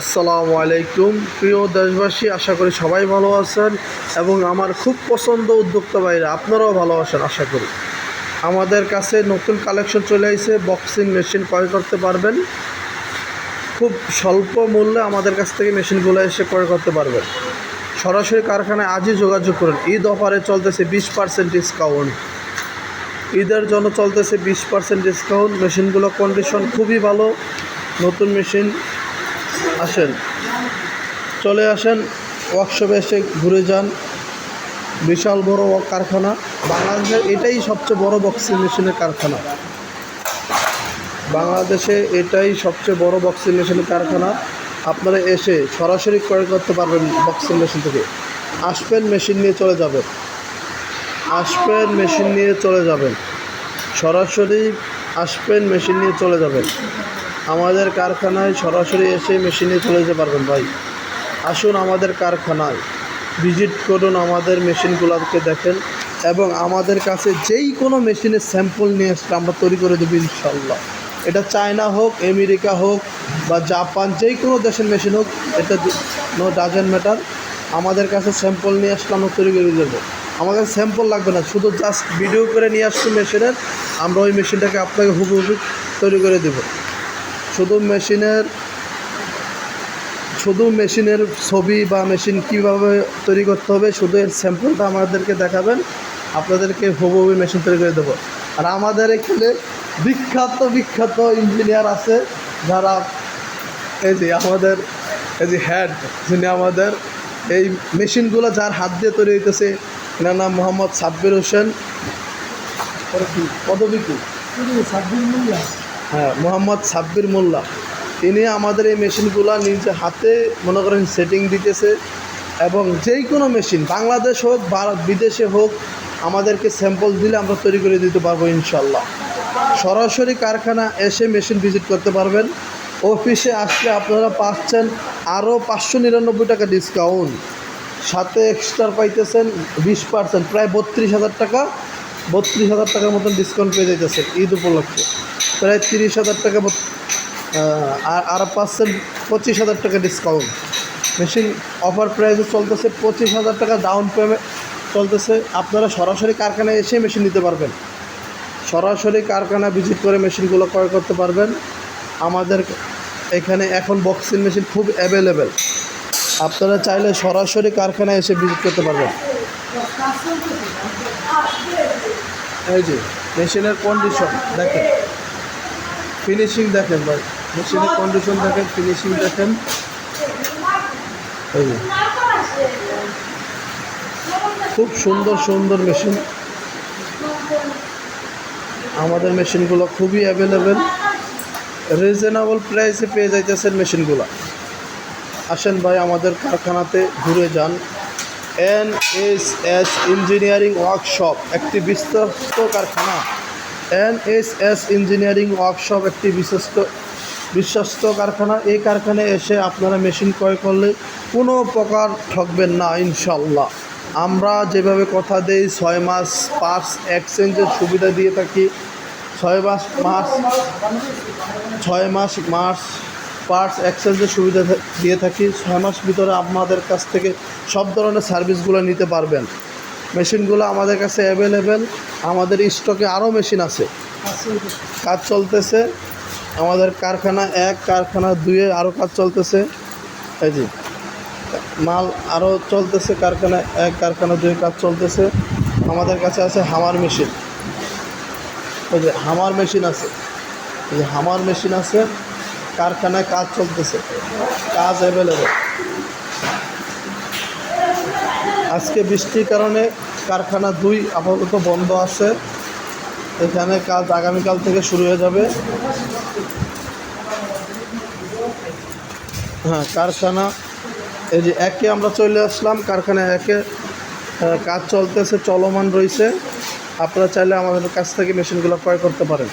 আসসালামু আলাইকুম। প্রিয় দেশবাসী, আশা করি সবাই ভালো আছেন এবং আমার খুব পছন্দ উদ্যোক্তা ভাইরা, আপনারাও ভালো আছেন, আশা করি। আমাদের কাছে নতুন কালেকশন চলে এসেছে বক্সিং মেশিন ক্রয় করতে পারবেন। খুব স্বল্প মূল্যে আমাদের কাছ থেকে মেশিনগুলো এসে ক্রয় করতে পারবেন। সরাসরি কারখানায় আজই যোগাযোগ করুন। ঈদ অফারে চলতেছে বিশ পার্সেন্ট ডিসকাউন্ট ঈদের জন্য চলতেছে বিশ পার্সেন্ট ডিসকাউন্ট মেশিনগুলো কন্ডিশন খুবই ভালো। নতুন মেশিন আসেন। চলে আসেন ওয়ার্কশপে এসে ঘুরে যান। বিশাল বড় কারখানা। বাংলাদেশের এটাই সবচেয়ে বড় বক্সিং মেশিনের কারখানা। বাংলাদেশে এটাই সবচেয়ে বড় বক্সিং মেশিনের কারখানা। আপনারা এসে সরাসরি ক্রয় করতে পারবেন বক্সিং মেশিন থেকে। আসবেন মেশিন নিয়ে চলে যাবেন। আসবেন মেশিন নিয়ে চলে যাবেন। সরাসরি আসবেন মেশিন নিয়ে চলে যাবেন। আমাদের কারখানায় সরাসরি এসে মেশিনে চলে যেতে পারবেন ভাই। আসুন আমাদের কারখানায়। ভিজিট করুন আমাদের মেশিনগুলোকে দেখেন এবং আমাদের কাছে যেই কোনো মেশিনের স্যাম্পল নিয়ে আসলে আমরা তৈরি করে দেবো ইনশাল্লাহ। এটা চায়না হোক, আমেরিকা হোক বা জাপান যেই কোনো দেশের মেশিন হোক, এটা নো ডাজেন্ট ম্যাটার আমাদের কাছে স্যাম্পল নিয়ে আসলে আমরা তৈরি করে দেবো। আমাদের স্যাম্পল লাগবে না, শুধু জাস্ট ভিডিও করে নিয়ে আসছি মেশিনের, আমরা ওই মেশিনটাকে আপনাকে হুবহু তৈরি করে দেবো। শুধু মেশিনের শুধু মেশিনের ছবি বা মেশিন কীভাবে তৈরি করতে হবে, শুধু এর স্যাম্পলটা আমাদেরকে দেখাবেন। আপনাদেরকে হুবহু মেশিন তৈরি করে দেবো। আর আমাদের এখানে বিখ্যাত বিখ্যাত ইঞ্জিনিয়ার আছে, যারা এই যে আমাদের, এই যে হেড যিনি আমাদের এই মেশিনগুলো যার হাত দিয়ে তৈরি হইতেছে, এনার নাম মোহাম্মদ সাব্বির হোসেন। পরে কি পদবী কি হ্যাঁ মোহাম্মদ সাব্বির মোল্লা। তিনি আমাদের এই মেশিনগুলো নিজে হাতে মনে করেন সেটিং দিতেছে এবং যেই কোনো মেশিন, বাংলাদেশ হোক বিদেশে হোক, আমাদেরকে স্যাম্পল দিলে আমরা তৈরি করে দিতে পারব ইনশাল্লাহ। সরাসরি কারখানা এসে মেশিন ভিজিট করতে পারবেন। অফিসে আসলে আপনারা পাচ্ছেন আরও পাঁচশো নিরানব্বই টাকা ডিসকাউন্ট সাথে এক্সট্রা পাইতেছেন বিশ পার্সেন্ট প্রায় বত্রিশ হাজার টাকা। বত্রিশ হাজার টাকার মতন ডিসকাউন্ট পেয়ে যাইতেছেন ঈদ উপলক্ষে। প্রায় তিরিশ হাজার টাকা আর আর পাচ্ছেন পঁচিশ হাজার টাকা ডিসকাউন্ট মেশিন অফার প্রাইসে চলতেছে পঁচিশ হাজার টাকা ডাউন পেমেন্ট চলতেছে। আপনারা সরাসরি কারখানায় এসে মেশিন নিতে পারবেন। সরাসরি কারখানা ভিজিট করে মেশিনগুলো ক্রয় করতে পারবেন। আমাদের এখানে এখন বক্সিং মেশিন খুব অ্যাভেলেবেল আপনারা চাইলে সরাসরি কারখানায় এসে ভিজিট করতে পারবেন। এই যে, মেশিনের কন্ডিশন দেখেন। ফিনিশিং দেখেন ভাই, মেশিনের কন্ডিশন দেখেন ফিনিশিং দেখেন। খুব সুন্দর সুন্দর মেশিন আমাদের মেশিনগুলো খুবই অ্যাভেলেবেল রিজনেবল প্রাইসে পেয়ে যাইতেছেন মেশিনগুলো আসেন ভাই, আমাদের কারখানাতে ঘুরে যান। N S S engineering workshop, একটি বিশ্বস্ত কারখানা। N S S engineering workshop একটি বিশ্বস্ত বিশ্বস্ত কারখানা। এই কারখানায় এসে আপনারা মেশিন ক্রয় করলে কোনো প্রকার ঠকবেন না ইনশাল্লাহ আমরা যেভাবে কথা দেই, ছয় মাস পার্স এক্সচেঞ্জের সুবিধা দিয়ে থাকি। ছয় মাস মাস ছয় মাস মাস পার্টস এক্সচেঞ্জের সুবিধা দিয়ে থাকি। ছয় মাস ভিতরে আপনাদের কাছ থেকে সব ধরনের সার্ভিসগুলো নিতে পারবেন। মেশিনগুলো আমাদের কাছে অ্যাভেলেবেল আমাদের স্টকে আরও মেশিন আছে। কাজ চলতেছে। আমাদের কারখানা এক, কারখানা দুয়ে আরও কাজ চলতেছে। এই জি মাল আরও চলতেছে, কারখানা এক, কারখানা দুয়ে কাজ চলতেছে। আমাদের কাছে আছে হামার মেশিন ওই যে হামার মেশিন আছে। এই যে হামার মেশিন আছে। কারখানায় কাজ চলতেছে, কাজ অ্যাভেলেবেল আজকে বৃষ্টির কারণে কারখানা দুই আপাতত বন্ধ আছে। এখানে কাজ আগামীকাল থেকে শুরু হয়ে যাবে। হ্যাঁ কারখানা, এই যে একে আমরা চলে আসলাম কারখানা একে কাজ চলতেছে, চলমান রয়েছে। আপনারা চাইলে আমাদের কাছ থেকে মেশিনগুলো ক্রয় করতে পারেন।